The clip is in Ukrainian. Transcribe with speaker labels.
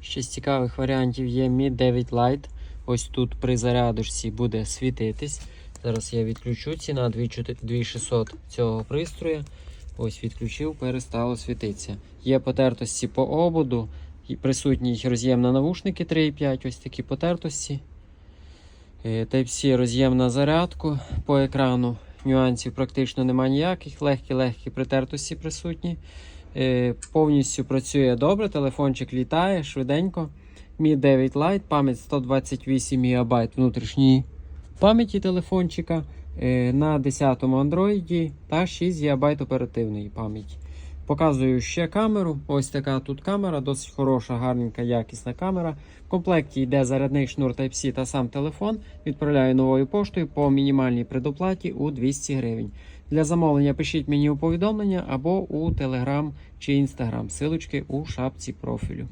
Speaker 1: Ще з цікавих варіантів є Mi 9 Lite. Ось тут при зарядочці буде світитись. Зараз я відключу ціна 2600 цього пристрою. Ось відключив, перестало світитися. Є потертості по ободу, присутній роз'єм на навушники 3,5, ось такі потертості. Е, Type-C роз'єм на зарядку по екрану. Нюансів практично немає ніяких. Легкі-легкі притертості присутні. Е, Повністю працює добре, телефончик літає швиденько. Mi 9 Lite, пам'ять 128 МБ внутрішньої пам'яті телефончика е, на 10 му Android та 6 ГБ оперативної пам'яті. Показую ще камеру. Ось така тут камера, досить хороша, гарненька, якісна камера. В комплекті йде зарядний шнур Type-C та сам телефон. Відправляю новою поштою по мінімальній предоплаті у 200 гривень. Для замовлення пишіть мені у повідомлення або у Telegram чи Instagram. Силочки у шапці профілю.